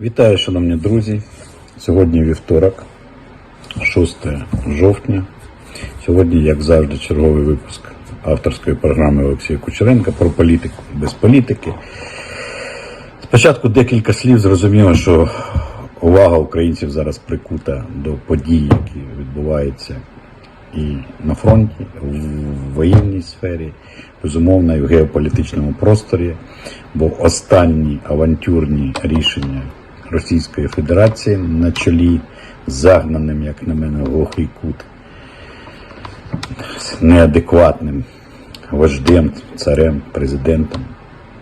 Вітаю, шановні друзі. Сьогодні вівторок, 6 жовтня. Сьогодні, як завжди, черговий випуск авторської програми Олексія Кучеренка про політику без політики. Спочатку декілька слів зрозуміло, що увага українців зараз прикута до подій, які відбуваються і на фронті, в воєнній сфері, безумовно, і в геополітичному просторі, бо останні авантюрні рішення Російської Федерації на чолі загнаним, як на мене, глухий кут, неадекватним вождем, царем, президентом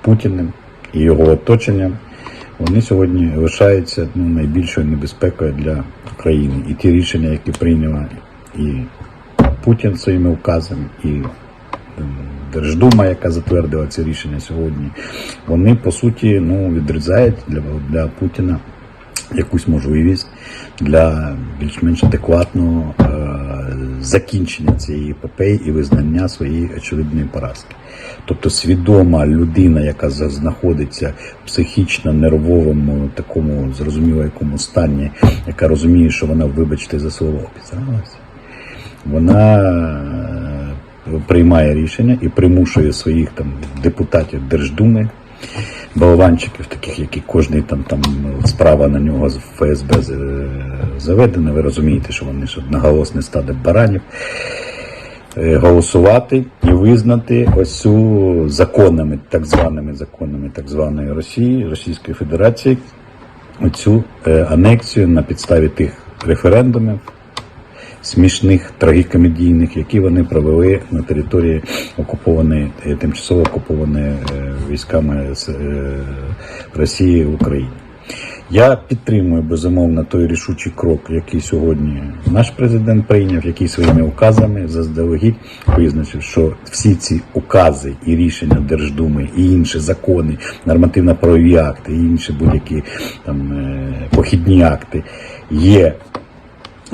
Путіним і його оточенням, вони сьогодні лишаються ну, найбільшою небезпекою для України. І ті рішення, які прийняла і Путін своїми указами, і м, Держдума, яка затвердила це рішення сьогодні, вони по суті ну, відрізають для, для Путіна якусь можливість для більш-менш адекватного е, закінчення цієї епопеї і визнання своєї очевидної поразки. Тобто свідома людина, яка знаходиться в психічно нервовому такому зрозуміло якому стані, яка розуміє, що вона, вибачте за слово, обіцялася, вона приймає рішення і примушує своїх там депутатів Держдуми, болванчиків, таких, як і кожний там, там справа на нього з ФСБ е, заведена. Ви розумієте, що вони ж одноголосне стадо баранів. е, Голосувати і визнати ось цю законами, так званими законами так званої Росії, Російської Федерації, оцю е, анексію на підставі тих референдумів, смішних, трагікомедійних, які вони провели на території окупованої, е, тимчасово окупованої е, військами е, Росії в Україні. Я підтримую безумовно той рішучий крок, який сьогодні наш президент прийняв, який своїми указами заздалегідь визначив, що всі ці укази і рішення Держдуми, і інші закони, нормативно-правові акти, і інші будь-які там похідні акти є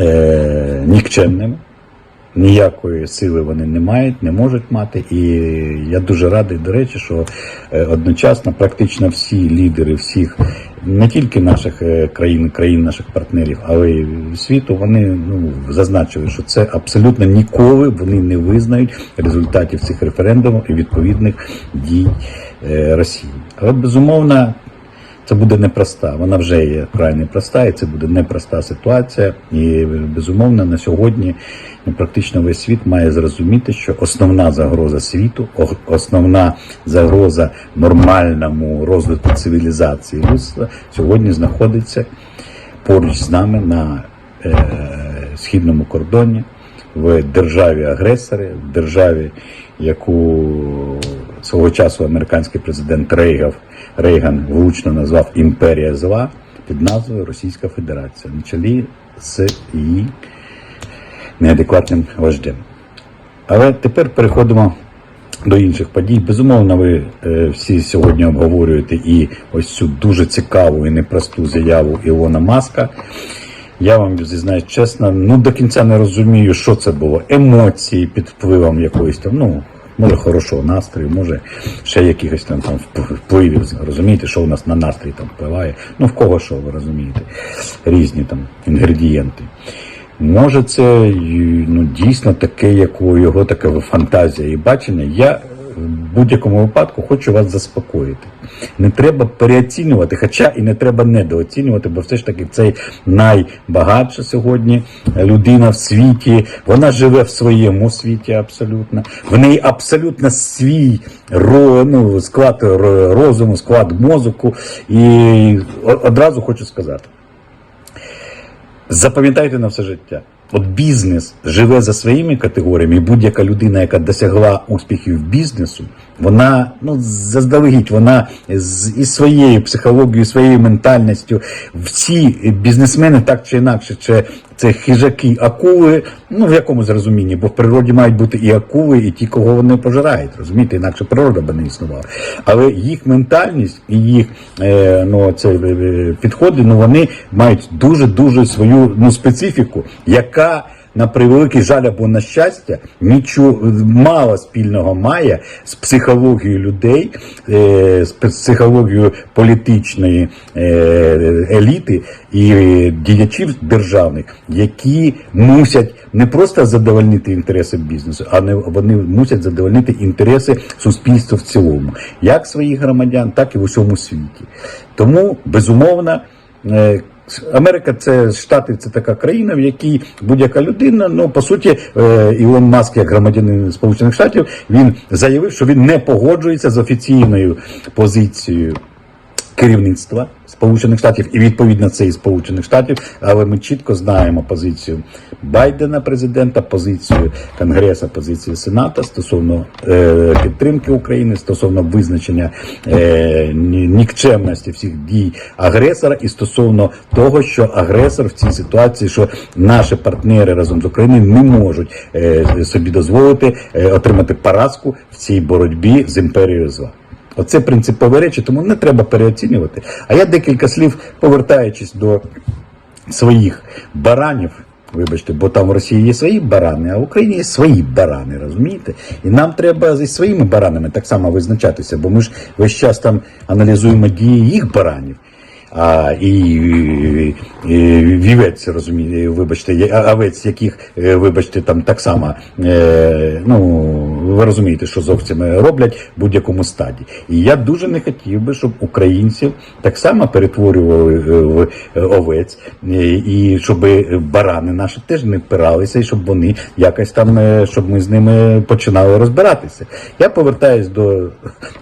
е, нікчемними. Ніякої сили вони не мають, не можуть мати. І я дуже радий, до речі, що е, одночасно практично всі лідери всіх, не тільки наших е, країн, країн наших партнерів, але й світу, вони ну, зазначили, що це абсолютно ніколи вони не визнають результатів цих референдумів і відповідних дій е, Росії. Але безумовно. Це буде непроста. Вона вже є край непроста, і це буде непроста ситуація. І безумовно на сьогодні ну, практично весь світ має зрозуміти, що основна загроза світу, основна загроза нормальному розвитку цивілізації людства сьогодні знаходиться поруч з нами на е, східному кордоні, в державі агресори, в державі, яку свого часу американський президент Рейгав, Рейган влучно назвав імперія зла під назвою Російська Федерація на чолі з її неадекватним вождем. Але тепер переходимо до інших подій. Безумовно, ви е, всі сьогодні обговорюєте і ось цю дуже цікаву і непросту заяву Ілона Маска. Я вам зізнаюсь чесно, ну до кінця не розумію, що це було. Емоції під впливом якоїсь там, ну, може хорошого настрою, може ще якихось там, там впливів. Розумієте, що у нас на настрій там впливає. Ну в кого що, ви розумієте, різні там інгредієнти. Може, це ну, дійсно таке, як у його така фантазія і бачення. Я в будь-якому випадку хочу вас заспокоїти. Не треба переоцінювати, хоча і не треба недооцінювати, бо все ж таки цей найбагатша сьогодні людина в світі. Вона живе в своєму світі абсолютно. В неї абсолютно свій ну, склад розуму, склад мозку. І одразу хочу сказати. Запам'ятайте на все життя. От бізнес живе за своїми категоріями, і будь-яка людина, яка досягла успіхів бізнесу, вона ну заздалегідь, вона з із своєю психологією, своєю ментальністю. Всі бізнесмени так чи інакше, чи це хижаки, акули, ну в якому зрозумінні, бо в природі мають бути і акули, і ті, кого вони пожирають. Розумієте, інакше природа би не існувала. Але їх ментальність і їх е, ну, це, е, підходи, ну вони мають дуже дуже свою ну, специфіку, яка на превеликий жаль або на щастя, нічого мало спільного має з психологією людей, е, з психологією політичної е, еліти і діячів державних, які мусять не просто задовольнити інтереси бізнесу, а не вони мусять задовольнити інтереси суспільства в цілому, як своїх громадян, так і в усьому світі. Тому безумовно. Америка це штати, це така країна, в якій будь-яка людина, ну по суті, е, Ілон Маск, як громадянин Сполучених Штатів, він заявив, що він не погоджується з офіційною позицією керівництва Сполучених Штатів і відповідно це і Сполучених Штатів, але ми чітко знаємо позицію Байдена, президента, позицію Конгреса, позицію Сената стосовно е, підтримки України, стосовно визначення е, нікчемності всіх дій агресора, і стосовно того, що агресор в цій ситуації, що наші партнери разом з Україною не можуть е, собі дозволити е, отримати поразку в цій боротьбі з імперією зла. Оце принципові речі, тому не треба переоцінювати. А я декілька слів, повертаючись до своїх баранів, вибачте, бо там в Росії є свої барани, а в Україні є свої барани, розумієте? І нам треба зі своїми баранами так само визначатися, бо ми ж весь час там аналізуємо дії їх баранів. А, і, вівець, розумієте, вибачте, є- а- овець, яких, е, вибачте, там так само, е, ну, ви розумієте, що зовсім роблять в будь-якому стаді. І я дуже не хотів би, щоб українців так само перетворювали е, в овець, і щоб барани наші теж не впиралися, і щоб вони якось там, щоб ми з ними починали розбиратися. Я повертаюсь до,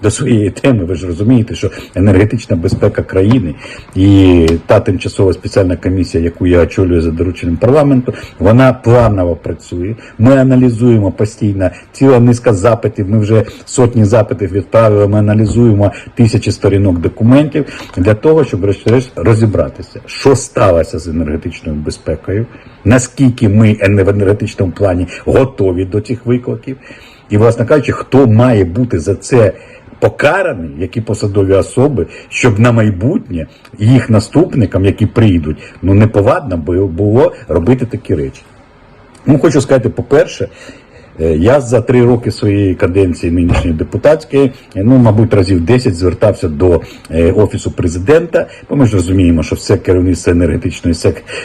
до своєї теми. Ви ж розумієте, що енергетична безпека країни і та тимчасова спеціальна комісія, яку я очолюю за дорученням парламенту, вона планово працює. Ми аналізуємо постійно ціла низка запитів. Ми вже сотні запитів відправили. Ми аналізуємо тисячі сторінок документів для того, щоб врешті-решт розібратися, що сталося з енергетичною безпекою, наскільки ми в енергетичному плані готові до цих викликів, і, власне кажучи, хто має бути за це покараний, які посадові особи, щоб на майбутнє їх наступникам, які прийдуть, ну неповадно було робити такі речі. Ну, хочу сказати, по-перше, я за три роки своєї каденції нинішньої депутатської, е, ну, мабуть, разів 10 звертався до е, офісу президента, бо ми ж розуміємо, що все керівництво енергетичною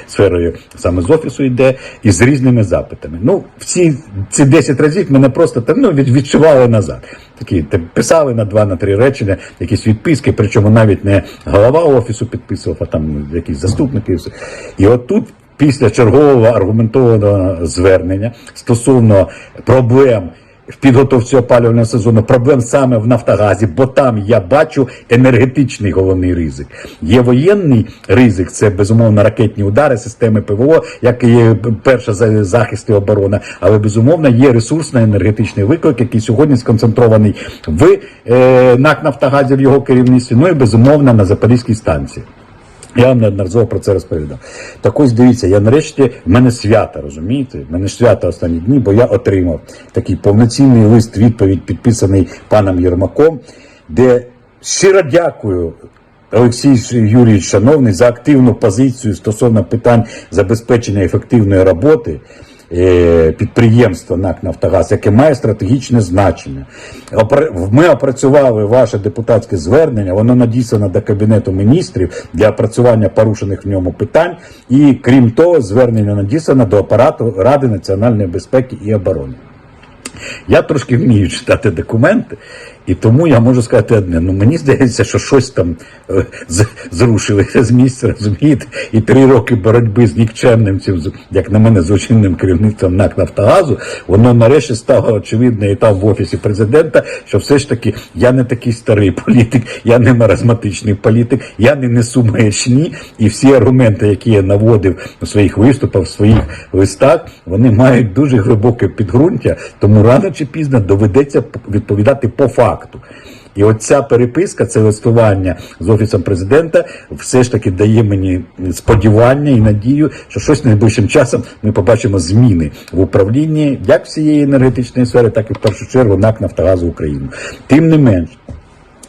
сферою саме з офісу йде, і з різними запитами. Ну, всі ці 10 разів мене просто та, ну, відчували назад. Такі писали на два на речення, якісь відписки, причому навіть не голова офісу підписував, а там якісь заступники. І, все. і от тут після чергового аргументованого звернення стосовно проблем в підготовці опалювального сезону, проблем саме в Нафтогазі, бо там я бачу енергетичний головний ризик. Є воєнний ризик, це безумовно ракетні удари, системи ПВО, як і перша захист і оборона, але безумовно є ресурсно-енергетичний виклик, який сьогодні сконцентрований в е, НАК Нафтогазі в його керівництві, ну і безумовно на Запорізькій станції. Я вам неодноразово про це розповідав. Так ось дивіться, я нарешті в мене свята, розумієте? В мене свята останні дні, бо я отримав такий повноцінний лист, відповідь, підписаний паном Єрмаком, де щиро дякую. Олексій Юрійович, шановний, за активну позицію стосовно питань забезпечення ефективної роботи підприємства НАК Нафтогаз, яке має стратегічне значення. Ми опрацювали ваше депутатське звернення, воно надіслано до Кабінету міністрів для опрацювання порушених в ньому питань. І крім того, звернення надіслано до апарату Ради національної безпеки і оборони. Я трошки вмію читати документи, і тому я можу сказати одне. Ну мені здається, що щось там е, зрушилося з місця, розумієте, і три роки боротьби з нікчемним цим, як на мене, злочинним керівництвом НАК Нафтогазу, воно нарешті стало очевидно і там в офісі президента, що все ж таки я не такий старий політик, я не маразматичний політик, я не несу маячні, і всі аргументи, які я наводив у своїх виступах, в своїх листах, вони мають дуже глибоке підґрунтя, тому рано чи пізно доведеться відповідати по факту. І оця переписка, це листування з офісом президента, все ж таки дає мені сподівання і надію, що щось найближчим часом ми побачимо зміни в управлінні як всієї енергетичної сфери, так і в першу чергу НАК Нафтогазу України. Тим не менш,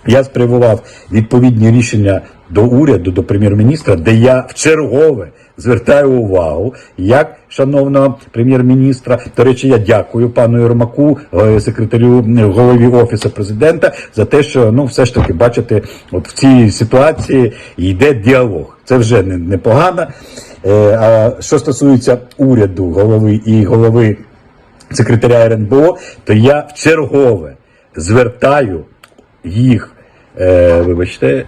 я спрямував відповідні рішення до уряду, до прем'єр-міністра, де я в чергове звертаю увагу, як шановного прем'єр-міністра. До речі, я дякую пану Єрмаку, е, секретарю е, голові офісу президента, за те, що ну все ж таки бачите, от в цій ситуації йде діалог. Це вже не- непогано. Е, А що стосується уряду, голови і голови секретаря РНБО, то я в чергове звертаю їх, е, вибачте,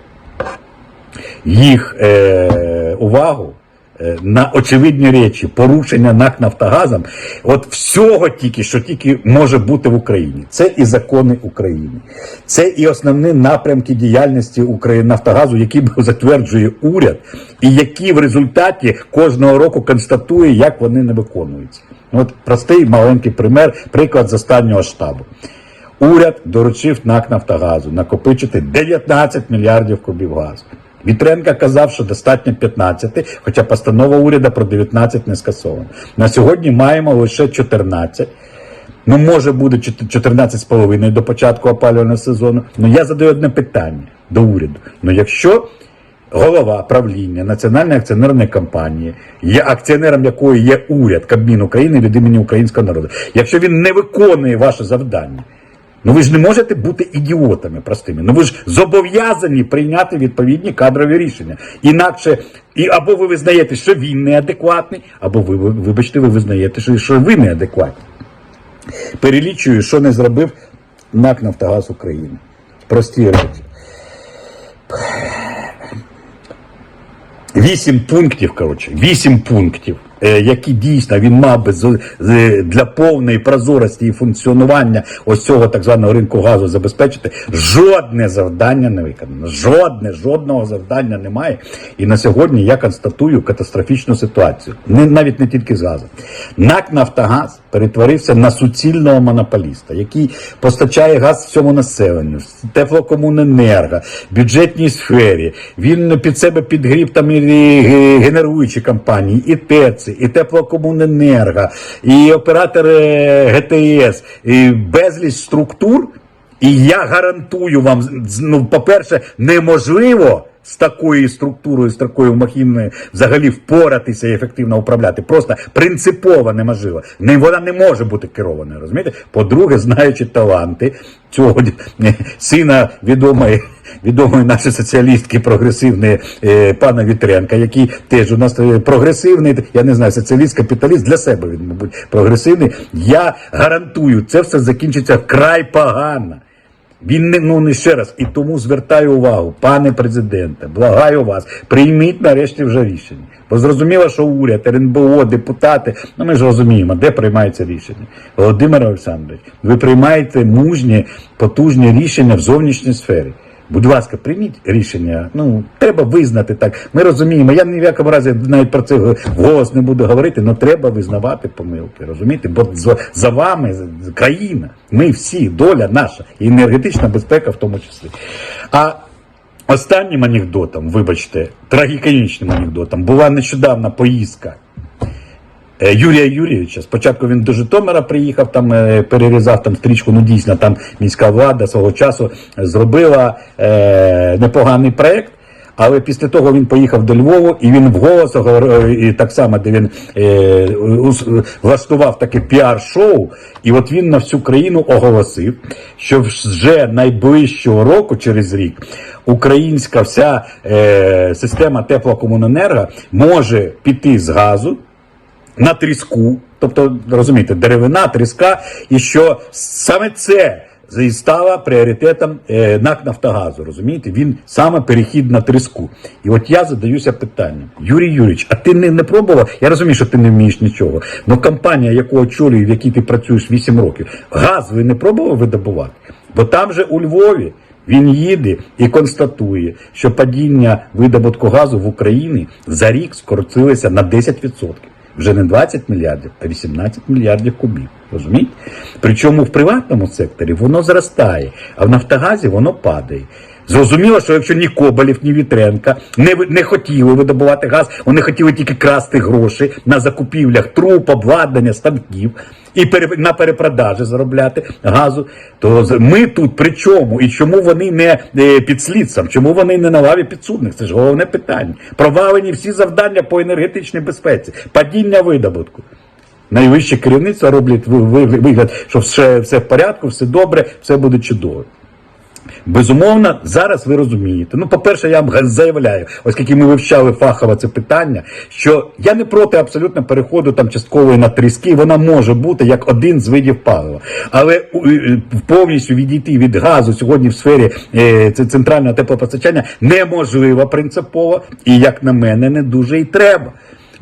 їх е, увагу е, на очевидні речі, порушення НАК Нафтогазом, от всього тільки, що тільки може бути в Україні. Це і закони України, це і основні напрямки діяльності України Нафтогазу, які затверджує уряд, і які в результаті кожного року констатує, як вони не виконуються. Ну, От простий маленький пример, приклад з останнього штабу. Уряд доручив НАК Нафтогазу накопичити 19 мільярдів кубів газу. Вітренка казав, що достатньо 15, хоча постанова уряду про 19 не скасована. На сьогодні маємо лише 14. Ну, може буде 14,5 до початку опалювального сезону. Ну я задаю одне питання до уряду. Ну якщо голова правління Національної акціонерної компанії, є акціонером якої є уряд Кабмін України від імені українського народу, якщо він не виконує ваше завдання, Ну ви ж не можете бути ідіотами простими. Ну ви ж зобов'язані прийняти відповідні кадрові рішення. Інакше, і або ви визнаєте, що він неадекватний, або ви, ви- вибачте, ви визнаєте, що, що ви неадекватні. Перелічую, що не зробив НАК Нафтогаз України. Прості речі. Вісім пунктів, коротше, вісім пунктів, які дійсно він мав би для повної прозорості і функціонування ось цього так званого ринку газу забезпечити. Жодне завдання не виконано. Жодне, жодного завдання немає. І на сьогодні я констатую катастрофічну ситуацію. Не, навіть не тільки з газом. НАК Нафтогаз перетворився на суцільного монополіста, який постачає газ всьому населенню, теплокомуненерго, бюджетній сфері. Він під себе підгріб там і генеруючі компанії, і ТЕЦи, і теплокомуненерго, і оператори ГТС, і безліч структур. І я гарантую вам, ну, по-перше, неможливо з такою структурою, з такою махіною взагалі впоратися і ефективно управляти. Просто принципово неможливо. Не, вона не може бути керованою, розумієте? По-друге, знаючи таланти цього сина відомої. Відомої нашої соціалістки прогресивної е, пана Вітренка, який теж у нас е, прогресивний, я не знаю, соціаліст, капіталіст для себе він, мабуть, прогресивний. Я гарантую, це все закінчиться вкрай погано. Він не ну не ще раз. І тому звертаю увагу, пане президенте, благаю вас, прийміть нарешті вже рішення. Бо зрозуміло, що уряд, РНБО, депутати, ну ми ж розуміємо, де приймається рішення. Володимир Олександрович, ви приймаєте мужні, потужні рішення в зовнішній сфері. Будь ласка, прийміть рішення. Ну, треба визнати так. Ми розуміємо. Я ні в якому разі навіть про це вголос не буду говорити, але треба визнавати помилки, розумієте? Бо за, вами країна, ми всі, доля наша, і енергетична безпека в тому числі. А останнім анекдотом, вибачте, трагіконічним анекдотом, була нещодавна поїздка Юрія Юрійовича. Спочатку він до Житомира приїхав, там е, перерізав там стрічку. Ну дійсно, там міська влада свого часу зробила е, непоганий проект. Але після того він поїхав до Львову, і він вголос говорив, і так само, де він е, влаштував таке піар-шоу. І от він на всю країну оголосив, що вже найближчого року, через рік, українська вся е, система теплокомуненерго може піти з газу на тріску, тобто розумієте, деревина, тріска, і що саме це і стало пріоритетом е, НАК Нафтогазу. Розумієте, він саме перехід на тріску. І от я задаюся питанням: Юрій Юрійович, а ти не, не пробував? Я розумію, що ти не вмієш нічого. але компанія, яку очолює, в якій ти працюєш 8 років, газ ви не пробував видобувати? Бо там же у Львові. Він їде і констатує, що падіння видобутку газу в Україні за рік скоротилося на 10%. Вже не 20 мільярдів, а 18 мільярдів кубів. Розумієте? Причому в приватному секторі воно зростає, а в Нафтогазі воно падає. Зрозуміло, що якщо ні Коболєв, ні Вітренка не, не хотіли видобувати газ, вони хотіли тільки красти гроші на закупівлях труб, обладнання, станків і пере- на перепродажі заробляти газу, то ми тут при чому? І чому вони не е, під слідством? Чому вони не на лаві підсудних? Це ж головне питання. Провалені всі завдання по енергетичній безпеці, падіння видобутку. Найвище керівництво роблять ви- ви- вигляд, що все, все в порядку, все добре, все буде чудово. Безумовно, зараз ви розумієте. Ну, по-перше, я вам заявляю, оскільки ми вивчали фахово це питання, що я не проти абсолютно переходу там часткової на тріски, вона може бути як один з видів палива. Але е, повністю відійти від газу сьогодні в сфері е, центрального теплопостачання неможливо принципово, і як на мене, не дуже і треба.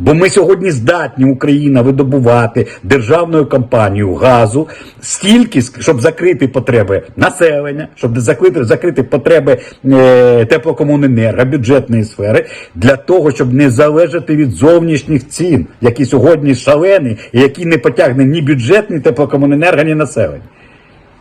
Бо ми сьогодні здатні Україна видобувати державною компанією газу стільки, щоб закрити потреби населення, щоб закрити, закрити потреби е, теплокомуненерго, бюджетної сфери, для того, щоб не залежати від зовнішніх цін, які сьогодні шалені, і які не потягне ні бюджетний теплокомуненерго, ні населення.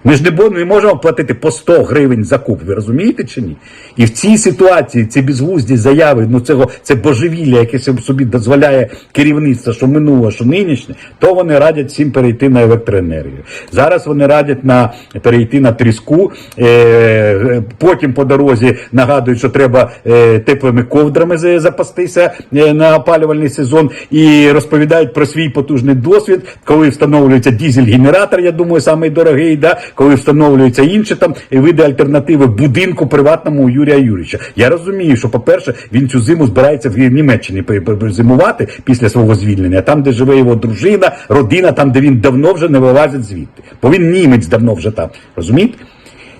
Ми ж не, не можемо платити по 100 гривень за куб, ви розумієте чи ні? І в цій ситуації ці безглузді заяви, ну цього це божевілля, яке собі- дозволяє керівництво, що минуло, що нинішнє, то вони радять всім перейти на електроенергію. Зараз вони радять на перейти на тріску. Е, е, потім по дорозі нагадують, що треба е, теплими ковдрами запастися е, на опалювальний сезон і розповідають про свій потужний досвід, коли встановлюється дізель-генератор, я думаю, самий дорогий, да? Коли встановлюються інші там види альтернативи будинку приватному у Юрія Юрійовича. Я розумію, що, по-перше, він цю зиму збирається в Німеччині зимувати після свого звільнення, там, де живе його дружина, родина, там, де він давно вже не вилазить звідти. Бо він німець давно вже там. Розумієте?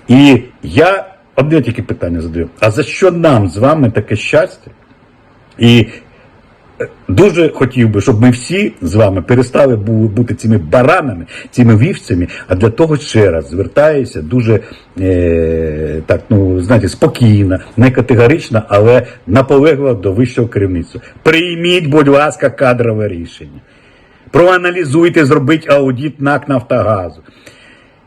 І я одне тільки питання задаю: а за що нам з вами таке щастя? І дуже хотів би, щоб ми всі з вами перестали бути цими баранами, цими вівцями. А для того ще раз звертаюся дуже е, так, ну знаєте, спокійно, не категорично, але наполегливо до вищого керівництва. Прийміть, будь ласка, кадрове рішення. Проаналізуйте, зробіть аудит НАК Нафтогазу.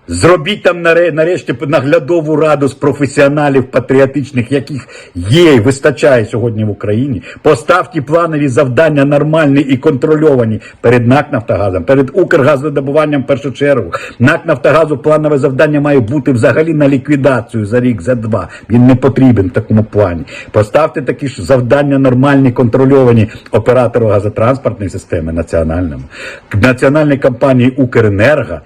Зробіть там наре- нарешті наглядову раду з професіоналів патріотичних, яких є і вистачає сьогодні в Україні. Поставте планові завдання нормальні і контрольовані перед НАК Нафтогазом, перед Укргазвидобуванням в першу чергу. НАК Нафтогазу планове завдання має бути взагалі на ліквідацію за рік, за два. Він не потрібен в такому плані. Поставте такі ж завдання нормальні, контрольовані оператору газотранспортної системи національному, національній компанії Укренерго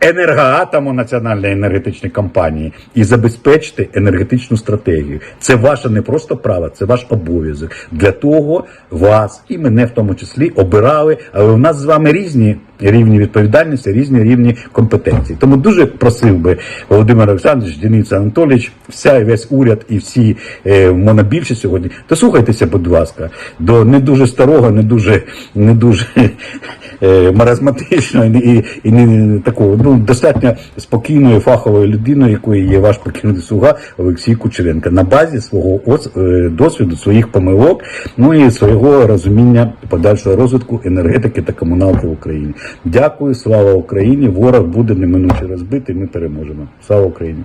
енергоатому національної енергетичної компанії і забезпечити енергетичну стратегію. Це ваше не просто право, це ваш обов'язок. Для того вас і мене в тому числі обирали, але в нас з вами різні рівні відповідальності, різні рівні компетенції. Тому дуже просив би Володимир Олександрович, Денис Анатолійович, вся весь уряд і всі е, монобільшість сьогодні. Дослухайтеся, будь ласка, до не дуже старого, не дуже не дуже е, маразматичного і, і, і не такого ну достатньо спокійною фаховою людиною, якою є ваш покинутий слуга Олексій Кучеренко, на базі свого е, досвіду, своїх помилок, ну і свого розуміння подальшого розвитку енергетики та комуналки в Україні. Дякую, слава Україні! Ворог буде неминуче розбитий. Ми переможемо. Слава Україні!